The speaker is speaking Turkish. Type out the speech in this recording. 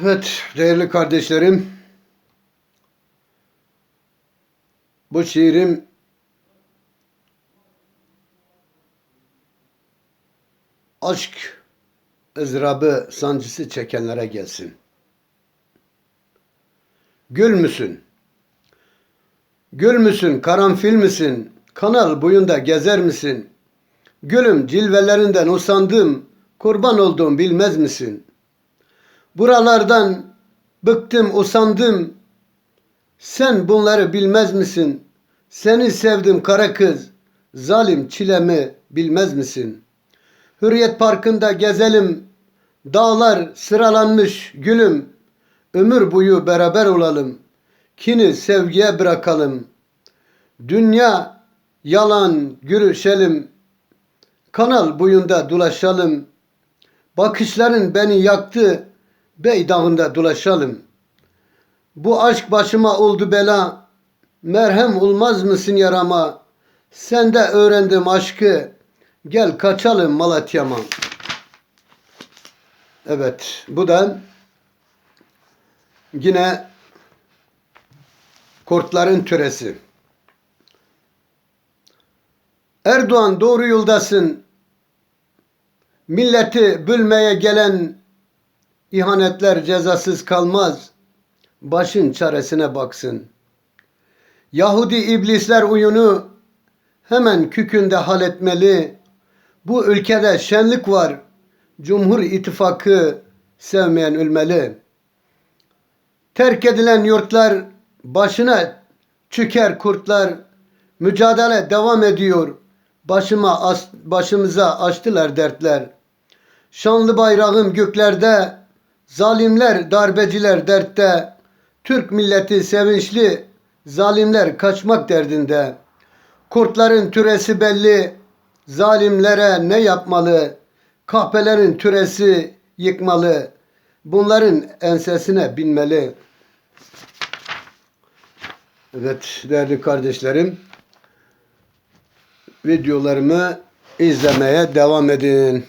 Evet değerli kardeşlerim. Bu şiirim aşk ızdırabı sancısı çekenlere gelsin. Gül müsün? Gül müsün? Karanfil misin? Kanal boyunda gezer misin? Gülüm cilvelerinden usandım, kurban olduğum bilmez misin? Buralardan bıktım, usandım. Sen bunları bilmez misin? Seni sevdim kara kız, zalim çilemi bilmez misin? Hürriyet Parkı'nda gezelim, dağlar sıralanmış gülüm. Ömür boyu beraber olalım, kini sevgiye bırakalım. Dünya yalan görüşelim, kanal boyunda dolaşalım. Bakışların beni yaktı, Bey dağında dolaşalım. Bu aşk başıma oldu bela, merhem olmaz mısın yarama? Sende öğrendim aşkı, gel kaçalım Malatya'ma. Evet, bu da yine kurtların türesi. Erdoğan doğru yoldasın. Milleti bölmeye gelen ihanetler cezasız kalmaz. Başın çaresine baksın. Yahudi iblisler uyunu hemen kükünde halletmeli. Bu ülkede şenlik var. Cumhur İttifakı sevmeyen ölmeli. Terk edilen yurtlar başına çüker kurtlar. Mücadele devam ediyor. Başıma başımıza açtılar dertler. Şanlı bayrağım göklerde, zalimler darbeciler dertte. Türk milleti sevinçli, zalimler kaçmak derdinde. Kurtların türesi belli, zalimlere ne yapmalı? Kahpelerin türesi yıkmalı. Bunların ensesine binmeli. Evet değerli kardeşlerim videolarımı izlemeye devam edin.